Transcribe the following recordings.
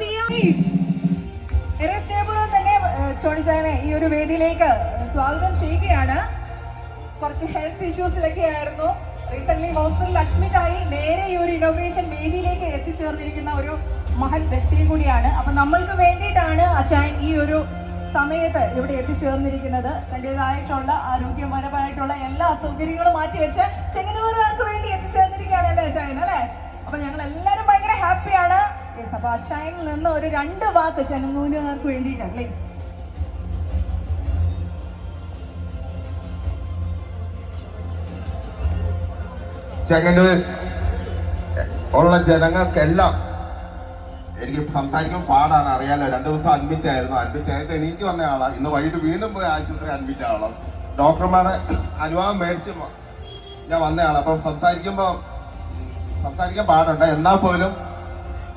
ചെയ്യാം. സ്നേഹപൂർവം തന്നെ ചോണിച്ചായനെ ഈ ഒരു വേദിയിലേക്ക് സ്വാഗതം ചെയ്യുകയാണ്. കുറച്ച് ഹെൽത്ത് ഇഷ്യൂസിലൊക്കെ ആയിരുന്നു. റീസെന്റ് ഹോസ്പിറ്റലിൽ അഡ്മിറ്റ് ആയി. നേരെ ഈ ഒരു ഇനോഗ്രേഷൻ വേദിയിലേക്ക് എത്തിച്ചേർന്നിരിക്കുന്ന ഒരു മഹൽ വ്യക്തിയും കൂടിയാണ്. അപ്പൊ നമ്മൾക്ക് വേണ്ടിയിട്ടാണ് അച്ചായൻ ഈ ഒരു സമയത്ത് ഇവിടെ എത്തിച്ചേർന്നിരിക്കുന്നത്. തന്റെതായിട്ടുള്ള ആരോഗ്യപരമായിട്ടുള്ള എല്ലാ അസൗകര്യങ്ങളും മാറ്റിവെച്ച് ചെങ്ങന്നൂരുകാർക്ക് വേണ്ടി എത്തിച്ചേർന്നിരിക്കുകയാണ് അല്ലേ അച്ചായൻ അല്ലേ? അപ്പൊ ഞങ്ങൾ ഹാപ്പിയാണ് യെസ് നിന്ന് ഒരു രണ്ട് വാക്ക് ചെങ്ങന്നൂരുകാർക്ക് വേണ്ടിയിട്ട് പ്ലീസ് ചെങ്ങന്നൂർ ഉള്ള ജനങ്ങൾക്കെല്ലാം എനിക്ക് സംസാരിക്കാൻ പാടാണ് അറിയാലോ. രണ്ടു ദിവസം അഡ്മിറ്റ് ആയിരുന്നു. അഡ്മിറ്റ് ആയിട്ട് എണീറ്റ് വന്ന ആളാണ് ഇന്ന് വൈകിട്ട് വീണ്ടും പോയി ആശുപത്രി അഡ്മിറ്റ് ആവണം. ഡോക്ടർമാരുടെ അനുവാദം മേടിച്ച് ഞാൻ വന്നയാളാണ് അപ്പം സംസാരിക്കുമ്പോൾ സംസാരിക്കാൻ പാടുണ്ട്. എന്നാൽ പോലും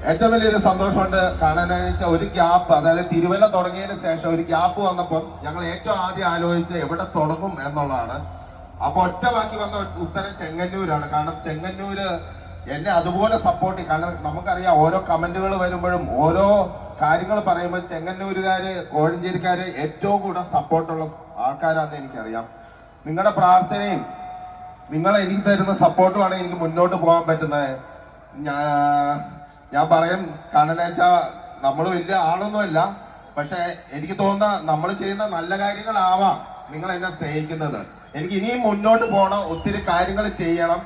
ഏറ്റവും വലിയൊരു സന്തോഷമുണ്ട് കാണാൻ വെച്ചാൽ ഒരു ഗ്യാപ്പ് അതായത് തിരുവല്ല തുടങ്ങിയതിന് ശേഷം ഒരു ഗ്യാപ്പ് വന്നപ്പോൾ ഞങ്ങൾ ഏറ്റവും ആദ്യം ആലോചിച്ച് എവിടെ തുടങ്ങും എന്നുള്ളതാണ്. അപ്പൊ ഒറ്റ ബാക്കി വന്ന ഉത്തരം ചെങ്ങന്നൂരാണ്. കാരണം ചെങ്ങന്നൂര് എന്നെ അതുപോലെ സപ്പോർട്ട് കാരണം നമുക്കറിയാം ഓരോ കമന്റുകൾ വരുമ്പോഴും ഓരോ കാര്യങ്ങൾ പറയുമ്പോൾ ചെങ്ങന്നൂരുകാര് കോഴഞ്ചേരിക്കാര് ഏറ്റവും കൂടുതൽ സപ്പോർട്ടുള്ള ആൾക്കാരാണെന്ന് എനിക്കറിയാം. നിങ്ങളുടെ പ്രാർത്ഥനയും നിങ്ങൾ എനിക്ക് തരുന്ന സപ്പോർട്ടുമാണ് എനിക്ക് മുന്നോട്ട് പോകാൻ പറ്റുന്നത്. ഞാൻ ഞാൻ പറയും കാരണം വെച്ചാൽ നമ്മൾ വലിയ ആളൊന്നുമല്ല പക്ഷെ എനിക്ക് തോന്നുന്ന നമ്മൾ ചെയ്യുന്ന നല്ല കാര്യങ്ങളാവാം നിങ്ങൾ എന്നെ സ്നേഹിക്കുന്നത്. എനിക്ക് ഇനിയും മുന്നോട്ട് പോകണം ഒത്തിരി കാര്യങ്ങൾ ചെയ്യണം.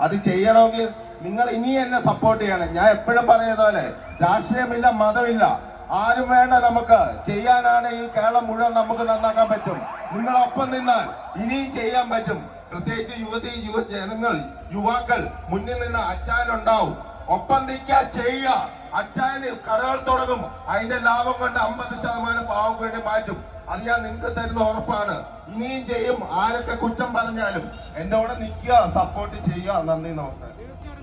അത് ചെയ്യണമെങ്കിൽ നിങ്ങൾ ഇനി എന്നെ സപ്പോർട്ട് ചെയ്യണം. ഞാൻ എപ്പോഴും പറയുന്ന പോലെ രാഷ്ട്രീയമില്ല മതമില്ല. ആരും വേണ്ട നമുക്ക്. ചെയ്യാനാണ് ഈ കേരളം മുഴുവൻ നമുക്ക് നന്നാക്കാൻ പറ്റും. നിങ്ങളൊപ്പം നിന്നാൽ ഇനിയും ചെയ്യാൻ പറ്റും. പ്രത്യേകിച്ച് യുവതി യുവജനങ്ങൾ യുവാക്കൾ മുന്നിൽ നിന്ന് അച്ചാനുണ്ടാവും ഒപ്പം നിൽക്കുക ചെയ്യുക. അച്ചായന് കടകൾ തുടങ്ങും. അതിന്റെ ലാഭം കണ്ട് അമ്പത് ശതമാനം പാവം വേണ്ടി മാറ്റും. അത് ഞാൻ നിങ്ങൾക്ക് തരുന്ന ഉറപ്പാണ്. ഇനിയും ചെയ്യും. ആരൊക്കെ കുറ്റം പറഞ്ഞാലും എന്റെ കൂടെ നിൽക്കുക സപ്പോർട്ട് ചെയ്യുക. നന്ദി നമസ്കാരം.